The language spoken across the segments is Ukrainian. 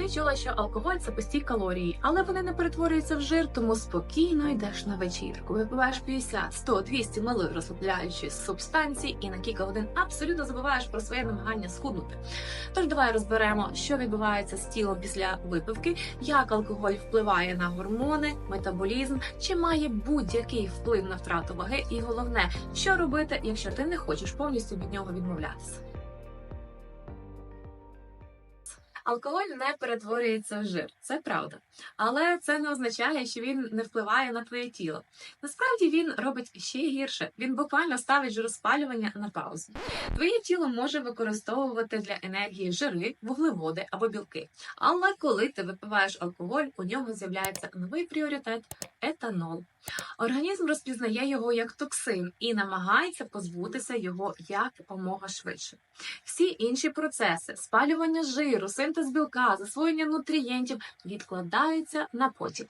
Ти чула, що алкоголь це пусті калорії, але вони не перетворюються в жир, тому спокійно йдеш на вечірку. Випиваєш 50, 100, 200 мл розслабляючої субстанції і на кілька годин абсолютно забуваєш про своє намагання схуднути. Тож давай розберемо, що відбувається з тілом після випивки, як алкоголь впливає на гормони, метаболізм, чи має будь-який вплив на втрату ваги, і головне, що робити, якщо ти не хочеш повністю від нього відмовлятися. Алкоголь не перетворюється в жир, це правда. Але це не означає, що він не впливає на твоє тіло. Насправді він робить ще гірше. Він буквально ставить жироспалювання на паузу. Твоє тіло може використовувати для енергії жири, вуглеводи або білки. Але коли ти випиваєш алкоголь, у нього з'являється новий пріоритет етанол. Організм розпізнає його як токсин і намагається позбутися його якомога швидше. Всі інші процеси спалювання жиру, синтез білка, засвоєння нутрієнтів відкладаються на потім.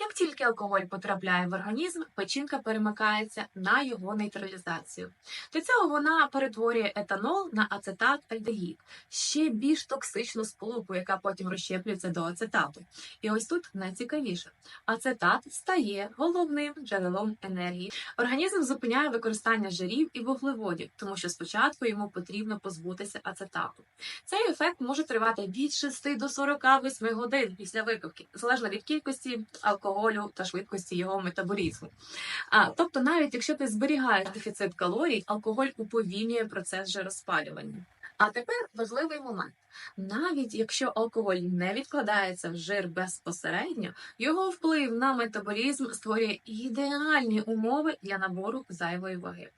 Як тільки алкоголь потрапляє в організм, печінка перемикається на його нейтралізацію. Для цього вона перетворює етанол на ацетат альдегід, ще більш токсичну сполуку, яка потім розщеплюється до ацетату. І ось тут найцікавіше: ацетат стає головним джерелом енергії. Організм зупиняє використання жирів і вуглеводів, тому що спочатку йому потрібно позбутися ацетату. Цей ефект може тривати від 6 до 48 годин після випивки, залежно від кількості алкоголю та швидкості його метаболізму. А тобто, навіть якщо ти зберігаєш дефіцит калорій, алкоголь уповільнює процес жироспалювання. А тепер важливий момент. Навіть якщо алкоголь не відкладається в жир безпосередньо, його вплив на метаболізм створює ідеальні умови для набору зайвої ваги.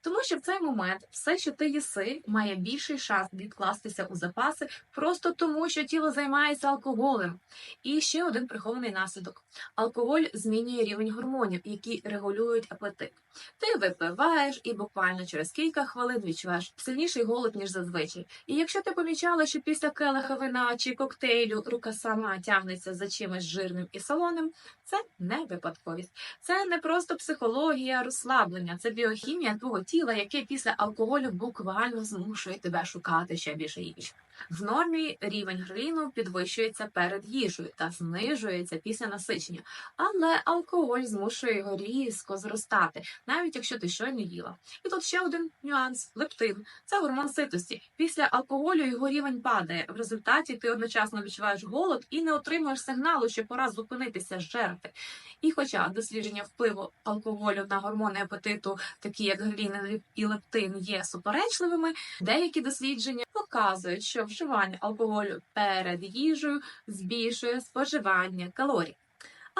Тому що в цей момент все, що ти їси, має більший шанс відкластися у запаси, просто тому, що тіло займається алкоголем. І ще один прихований наслідок: алкоголь змінює рівень гормонів, які регулюють апетит. Ти випиваєш і буквально через кілька хвилин відчуваєш сильніший голод, ніж зазвичай. І якщо ти помічала, що після келиха вина чи коктейлю рука сама тягнеться за чимось жирним і солоним, це не випадковість. Це не просто психологія розслаблення, це біохімія твого тіла, яке після алкоголю буквально змушує тебе шукати ще більше їжі. В нормі рівень грину підвищується перед їжею та знижується після насичення, але алкоголь змушує його різко зростати, навіть якщо ти щойно їла. І тут ще один нюанс: лептин це гормон ситості. Після алкоголю його рівень падає. В результаті ти одночасно відчуваєш голод і не отримуєш сигналу, що пора зупинитися жерти. І хоча дослідження впливу алкоголю на гормони апетиту, такі як глін і лептин, є суперечливими, деякі дослідження показують, що вживання алкоголю перед їжею збільшує споживання калорій.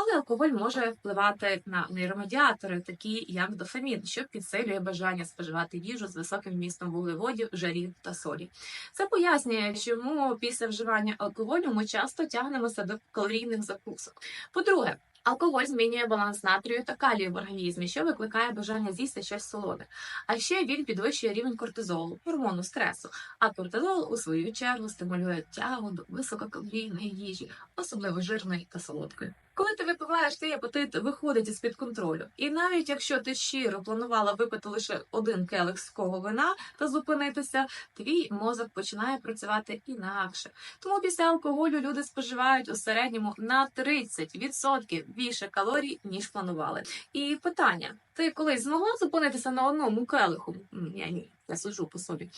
Але алкоголь може впливати на нейромедіатори, такі як дофамін, що підсилює бажання споживати їжу з високим вмістом вуглеводів, жарів та солі. Це пояснює, чому після вживання алкоголю ми часто тягнемося до калорійних закусок. По-друге, Алкоголь змінює баланс натрію та калію в організмі, що викликає бажання з'їсти щось солоне. А ще він підвищує рівень кортизолу, гормону стресу. А кортизол, у свою чергу, стимулює тягу до висококалорійної їжі, особливо жирної та солодкої. Коли ти випиваєш, твій апетит виходить із під контролю. І навіть якщо ти щиро планувала випити лише один келих сухого вина та зупинитися, твій мозок починає працювати інакше. Тому після алкоголю люди споживають у середньому на 30% більше калорій ніж планували. І питання: ти колись змогла зупинитися на одному келиху? Я ні. Я суджу по собі.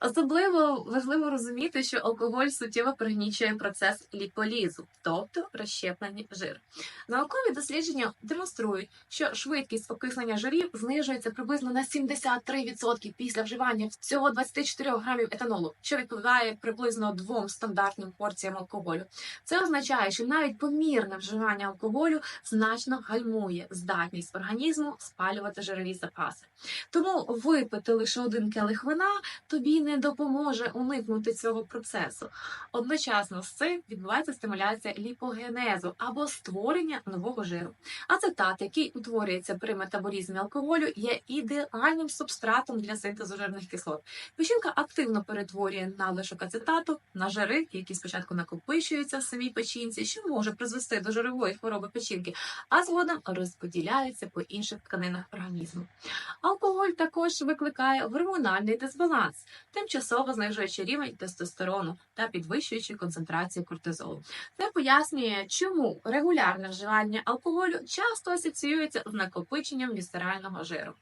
Особливо важливо розуміти, що алкоголь суттєво пригнічує процес ліполізу, тобто розщеплення жиру. Наукові дослідження демонструють, що швидкість окислення жирів знижується приблизно на 73% після вживання всього 24 грамів етанолу, що відповідає приблизно двом стандартним порціям алкоголю. Це означає, що навіть помірне вживання алкоголю значно гальмує здатність організму спалювати жирові запаси. Тому випити лише один келих вина тобі не допоможе уникнути цього процесу. Одночасно з цим відбувається стимуляція ліпогенезу або створення нового жиру. Ацетат, який утворюється при метаболізмі алкоголю, є ідеальним субстратом для синтезу жирних кислот. Печінка активно перетворює надлишок ацетату на жири, які спочатку накопичуються в самій печінці, що може призвести до жирової хвороби печінки, а згодом розподіляються по інших тканинах організму. Алкоголь також викликає гормональну гормональний дисбаланс, тимчасово знижуючи рівень тестостерону та підвищуючи концентрацію кортизолу. Це пояснює, чому регулярне вживання алкоголю часто асоціюється з накопиченням вісцерального жиру.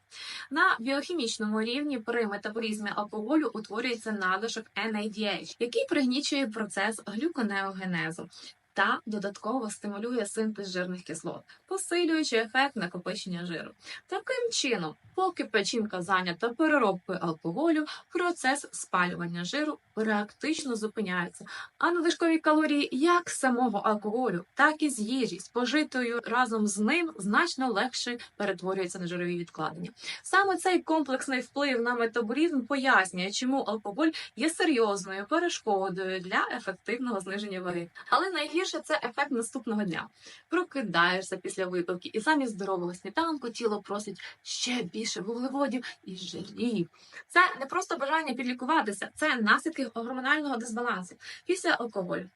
На біохімічному рівні при метаболізмі алкоголю утворюється надлишок NADH, який пригнічує процес глюконеогенезу. Та додатково стимулює синтез жирних кислот, посилюючи ефект накопичення жиру. Таким чином, поки печінка зайнята переробкою алкоголю, процес спалювання жиру реактично зупиняється, а надлишкові калорії як з самого алкоголю, так і з їжі, спожитою разом з ним значно легше перетворюються на жирові відкладення. Саме цей комплексний вплив на метаболізм пояснює, чому алкоголь є серйозною перешкодою для ефективного зниження ваги. Але найгірше це ефект наступного дня. Прокидаєшся після випивки, і замість здорового сніданку тіло просить ще більше вуглеводів і жирів. Це не просто бажання підлікуватися, це наслідки гормонального дисбалансу після алкоголю.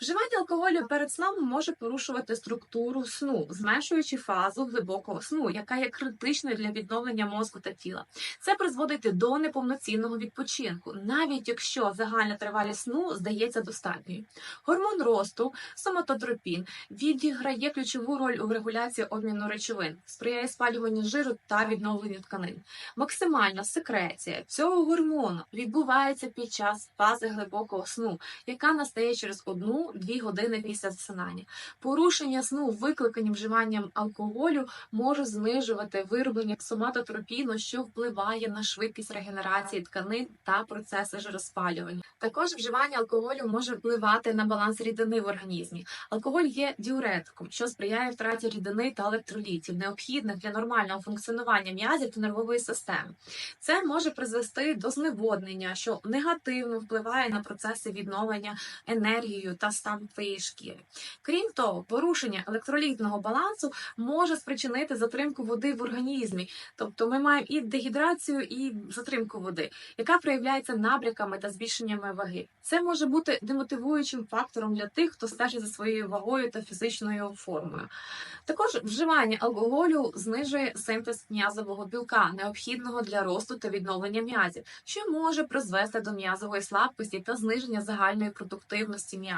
Вживання алкоголю перед сном може порушувати структуру сну, зменшуючи фазу глибокого сну, яка є критичною для відновлення мозку та тіла. Це призводить до неповноцінного відпочинку, навіть якщо загальна тривалість сну здається достатньою. Гормон росту, соматотропін, відіграє ключову роль у регуляції обміну речовин, сприяє спалюванню жиру та відновленню тканин. Максимальна секреція цього гормону відбувається під час фази глибокого сну, яка настає через 1-2 години після засинання. Порушення сну, викликані вживанням алкоголю, може знижувати вироблення соматотропіну, що впливає на швидкість регенерації тканин та процеси жироспалювання. Також вживання алкоголю може впливати на баланс рідини в організмі. Алкоголь є діуретиком, що сприяє втраті рідини та електролітів, необхідних для нормального функціонування м'язів та нервової системи. Це може призвести до зневоднення, що негативно впливає на процеси відновлення енергією та стан твоєї шкіри. Крім того, порушення електролітного балансу може спричинити затримку води в організмі. Тобто ми маємо і дегідрацію, і затримку води, яка проявляється набряками та збільшеннями ваги. Це може бути демотивуючим фактором для тих, хто стежить за своєю вагою та фізичною формою. Також вживання алкоголю знижує синтез м'язового білка, необхідного для росту та відновлення м'язів, що може призвести до м'язової слабкості та зниження загальної продуктивності м'язів.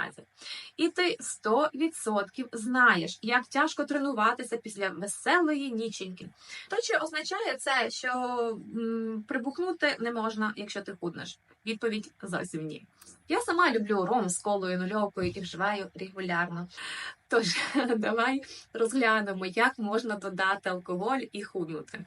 І ти 100% знаєш, як тяжко тренуватися після веселої ніченьки. То чи означає це, що м, прибухнути не можна, якщо ти худнеш? Відповідь зовсім ні. Я сама люблю ром з колою нульовкою і вживаю регулярно. Тож давай розглянемо, як можна додати алкоголь і худнути.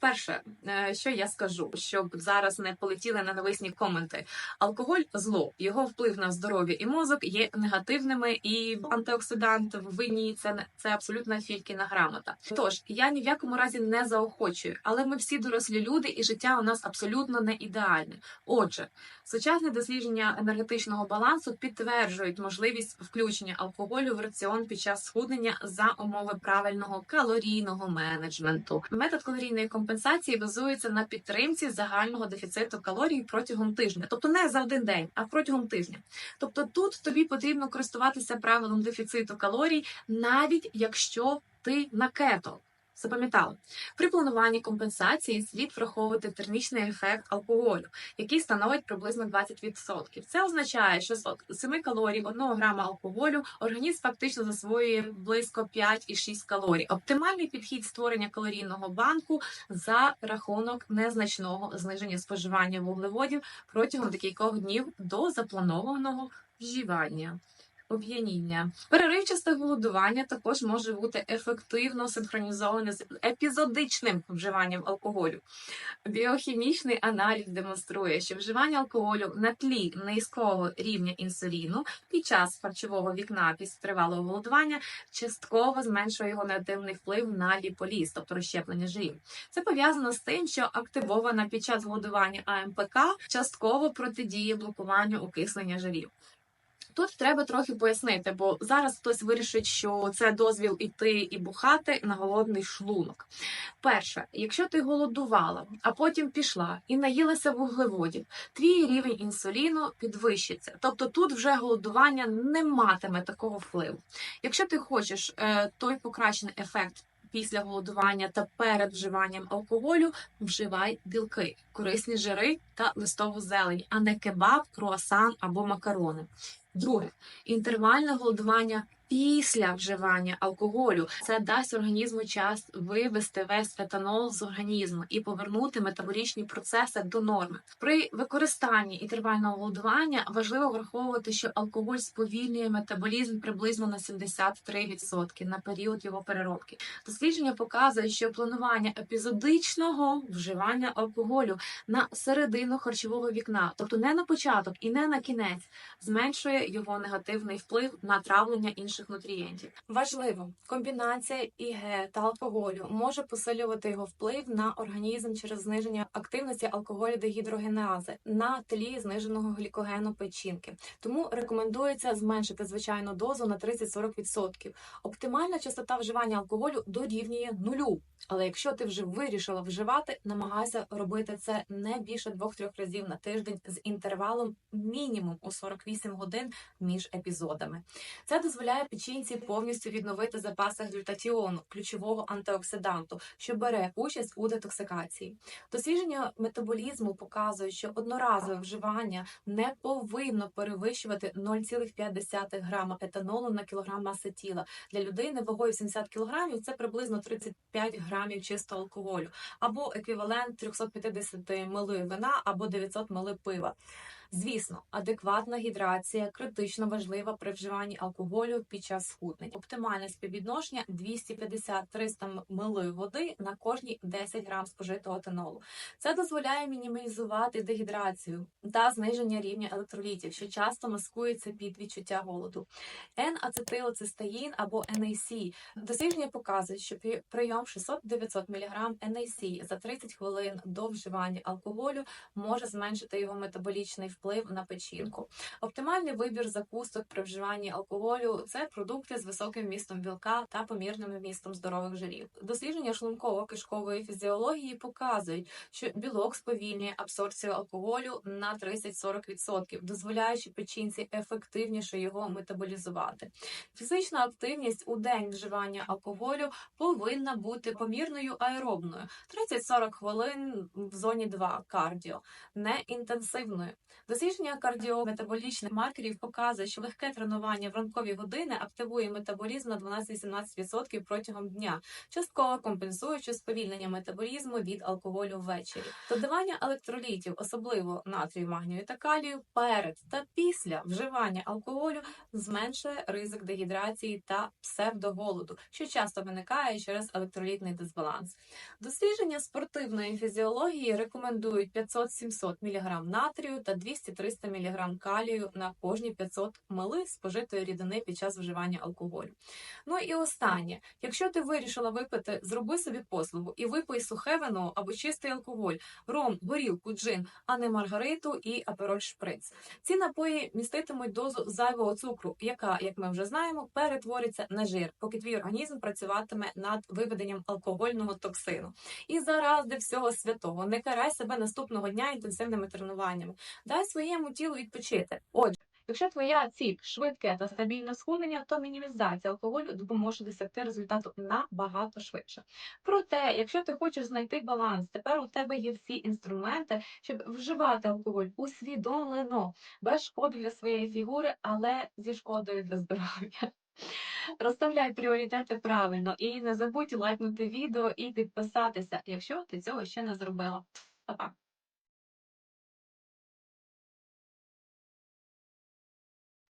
Перше, е, що я скажу, щоб зараз не полетіли на нависні коменти. Алкоголь зло, його вплив на здоров'я і мозок є негативними, і антиоксидант в вині це це абсолютна фількіна грамота. Тож я ні в якому разі не заохочую, але ми всі дорослі люди, і життя у нас абсолютно не ідеальне. Отже, сучасне дослідження енергетичного балансу підтверджують можливість включення алкоголю в раціон під час схуднення за умови правильного калорійного менеджменту. Метод калорійної компенсації базується на підтримці загального дефіциту калорій протягом тижня, тобто не за один день, а протягом тижня. Тобто тут тобі потрібно користуватися правилом дефіциту калорій, навіть якщо ти на кето. Запам'ятали, при плануванні компенсації слід враховувати термічний ефект алкоголю, який становить приблизно 20%. Це означає, що з 7 калорій 1 грама алкоголю організм фактично засвоює близько 5,6 калорій. Оптимальний підхід створення калорійного банку за рахунок незначного зниження споживання вуглеводів протягом декількох днів до запланованого вживання. Оп'яніння. Переривчасте голодування також може бути ефективно синхронізоване з епізодичним вживанням алкоголю. Біохімічний аналіз демонструє, що вживання алкоголю на тлі низького рівня інсуліну під час харчового вікна після тривалого голодування частково зменшує його негативний вплив на ліполіз, тобто розщеплення жирів. Це пов'язано з тим, що активована під час голодування АМПК частково протидіє блокуванню окислення жирів. Тут треба трохи пояснити, бо зараз хтось вирішить, що це дозвіл іти і бухати на голодний шлунок. Перше, якщо ти голодувала, а потім пішла і наїлася вуглеводів, твій рівень інсуліну підвищиться. Тобто тут вже голодування не матиме такого впливу. Якщо ти хочеш е, той покращений ефект після голодування та перед вживанням алкоголю вживай білки, корисні жири та листову зелень, а не кебаб, круасан або макарони. Друге, інтервальне голодування після вживання алкоголю. Це дасть організму час вивести весь етанол з організму і повернути метаболічні процеси до норми. При використанні інтервального голодування важливо враховувати, що алкоголь сповільнює метаболізм приблизно на 73% на період його переробки. Дослідження показує, що планування епізодичного вживання алкоголю на середину харчового вікна, тобто не на початок і не на кінець, зменшує його негативний вплив на травлення інших нутрієнтів. Важливо, комбінація ІГ та алкоголю може посилювати його вплив на організм через зниження активності алкоголю дегідрогенеази на тлі зниженого глікогену печінки. Тому рекомендується зменшити звичайну дозу на 30-40%. Оптимальна частота вживання алкоголю дорівнює нулю. Але якщо ти вже вирішила вживати, намагайся робити це не більше 2-3 разів на тиждень з інтервалом мінімум у 48 годин між епізодами. Це дозволяє печінці повністю відновити запаси глютатіону, ключового антиоксиданту, що бере участь у детоксикації. Дослідження метаболізму показують, що одноразове вживання не повинно перевищувати 0,5 грама етанолу на кілограм маси тіла. Для людини вагою 70 кг це приблизно 35 грамів чистого алкоголю, або еквівалент 350 мл вина або 900 мл пива. Звісно, адекватна гідрація критично важлива при вживанні алкоголю під час схуднень. Оптимальне співвідношення 250-300 мл води на кожні 10 грам спожитого етанолу. Це дозволяє мінімізувати дегідрацію та зниження рівня електролітів, що часто маскується під відчуття голоду. N-ацетилоцистеїн або NAC. Дослідження показують, що прийом 600-900 мг NAC за 30 хвилин до вживання алкоголю може зменшити його метаболічний вплив на печінку. Оптимальний вибір закусток при вживанні алкоголю це продукти з високим вмістом білка та помірним вмістом здорових жирів. Дослідження шлунково-кишкової фізіології показують, що білок сповільнює абсорбцію алкоголю на 30-40%, дозволяючи печінці ефективніше його метаболізувати. Фізична активність у день вживання алкоголю повинна бути помірною аеробною 30-40 хвилин в зоні 2 кардіо, не інтенсивною. Дослідження кардіометаболічних маркерів показує, що легке тренування в ранкові години активує метаболізм на 12-17% протягом дня, частково компенсуючи сповільнення метаболізму від алкоголю ввечері. Додавання електролітів, особливо натрію, магнію та калію, перед та після вживання алкоголю зменшує ризик дегідрації та псевдоголоду, що часто виникає через електролітний дисбаланс. Дослідження спортивної фізіології рекомендують 500-700 мг натрію та 200-300 мг калію на кожні 500 мл спожитої рідини під час вживання алкоголю. Ну і останнє, якщо ти вирішила випити, зроби собі послугу і випий сухе вино або чистий алкоголь, ром, горілку, джин, а не маргариту і апероль шприц. Ці напої міститимуть дозу зайвого цукру, яка, як ми вже знаємо, перетвориться на жир, поки твій організм працюватиме над виведенням алкогольного токсину. І заради всього святого не карай себе наступного дня інтенсивними тренуваннями. Дай своєму тілу відпочити. Отже. Якщо твоя ціль швидке та стабільне схуднення, то мінімізація алкоголю допоможе досягти результату набагато швидше. Проте, якщо ти хочеш знайти баланс, тепер у тебе є всі інструменти, щоб вживати алкоголь усвідомлено, без шкоди для своєї фігури, але зі шкодою для здоров'я. Розставляй пріоритети правильно і не забудь лайкнути відео і підписатися, якщо ти цього ще не зробила. Па-па!